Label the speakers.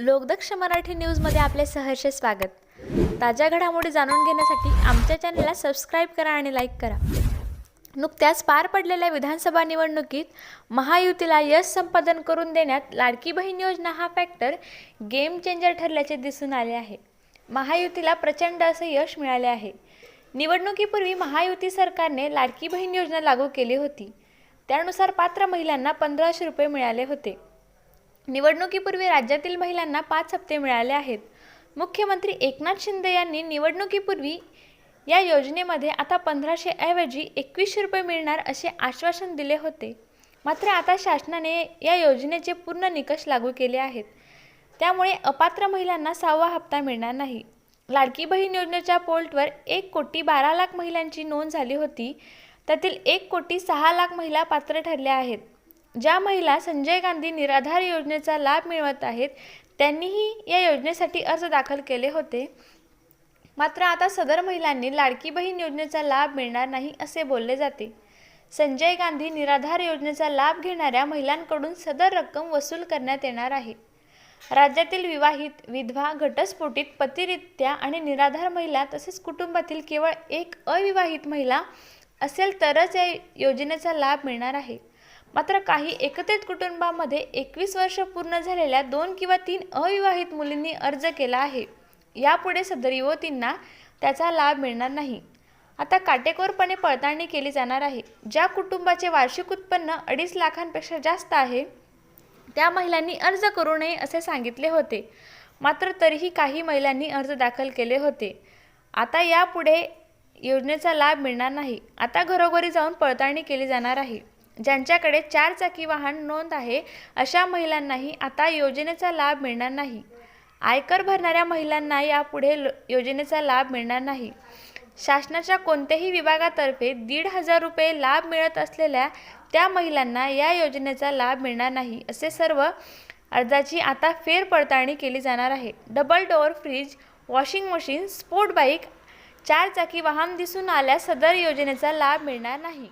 Speaker 1: लोकदक्ष मराठी न्यूजमध्ये आपले सहर्ष स्वागत. ताज्या घडामोडी जाणून घेण्यासाठी आमच्या चॅनलला सबस्क्राईब करा आणि लाईक करा. नुकत्याच पार पडलेल्या विधानसभा निवडणुकीत महायुतीला यश संपादन करून देण्यात लाडकी बहीण योजना हा फॅक्टर गेम चेंजर ठरल्याचे दिसून आले आहे. महायुतीला प्रचंड असे यश मिळाले आहे. निवडणुकीपूर्वी महायुती सरकारने लाडकी बहीण योजना लागू केली होती. त्यानुसार पात्र महिलांना पंधराशे रुपये मिळाले होते. निवडणुकीपूर्वी राज्यातील महिलांना पाच हप्ते मिळाले आहेत. मुख्यमंत्री एकनाथ शिंदे यांनी निवडणुकीपूर्वी या योजनेमध्ये आता पंधराशे ऐवजी एकवीसशे रुपये मिळणार असे आश्वासन दिले होते. मात्र आता शासनाने या योजनेचे पूर्ण निकष लागू केले आहेत. त्यामुळे अपात्र महिलांना सहावा हप्ता मिळणार नाही. लाडकी बहीण योजनेच्या पोर्टवर एक कोटी बारा लाख महिलांची नोंद झाली होती. त्यातील एक कोटी सहा लाख महिला पात्र ठरल्या आहेत. ज्या महिला संजय गांधी निराधार योजनेचा लाभ मिळवत आहेत त्यांनीही या योजनेसाठी अर्ज दाखल केले होते. मात्र आता सदर महिलांनी लाडकी बहीण योजनेचा लाभ मिळणार नाही असे बोलले जाते. संजय गांधी निराधार योजनेचा लाभ घेणाऱ्या महिलांकडून सदर रक्कम वसूल करण्यात येणार आहे. राज्यातील विवाहित विधवा घटस्फोटीत पतिरित्या आणि निराधार महिला तसेच कुटुंबातील केवळ एक अविवाहित महिला असेल तरच या योजनेचा लाभ मिळणार आहे. मात्र काही एकत्रित कुटुंबामध्ये एकवीस वर्ष पूर्ण झालेल्या दोन किंवा तीन अविवाहित मुलींनी अर्ज केला आहे. यापुढे सदर युवतींना त्याचा लाभ मिळणार नाही. आता काटेकोरपणे पडताळणी केली जाणार आहे. ज्या कुटुंबाचे वार्षिक उत्पन्न अडीच लाखांपेक्षा जास्त आहे त्या महिलांनी अर्ज करू नये असे सांगितले होते. मात्र तरीही काही महिलांनी अर्ज दाखल केले होते. आता यापुढे योजनेचा लाभ मिळणार नाही. आता घरोघरी जाऊन पडताळणी केली जाणार आहे. ज्यांच्याकडे चार चाकी वाहन नोंद आहे अशा महिलांनाही आता योजनेचा लाभ मिळणार नाही. आयकर भरणाऱ्या महिलांना यापुढे योजनेचा लाभ मिळणार नाही. शासनाच्या कोणत्याही विभागातर्फे दीड हजार रुपये लाभ मिळत असलेल्या त्या महिलांना या योजनेचा लाभ मिळणार नाही असे सर्व अर्जाची आता फेरपडताळणी केली जाणार आहे. Double door fridge washing machine sport bike चार चाकी वाहन दिसून आल्यास सदर योजनेचा लाभ मिळणार नाही.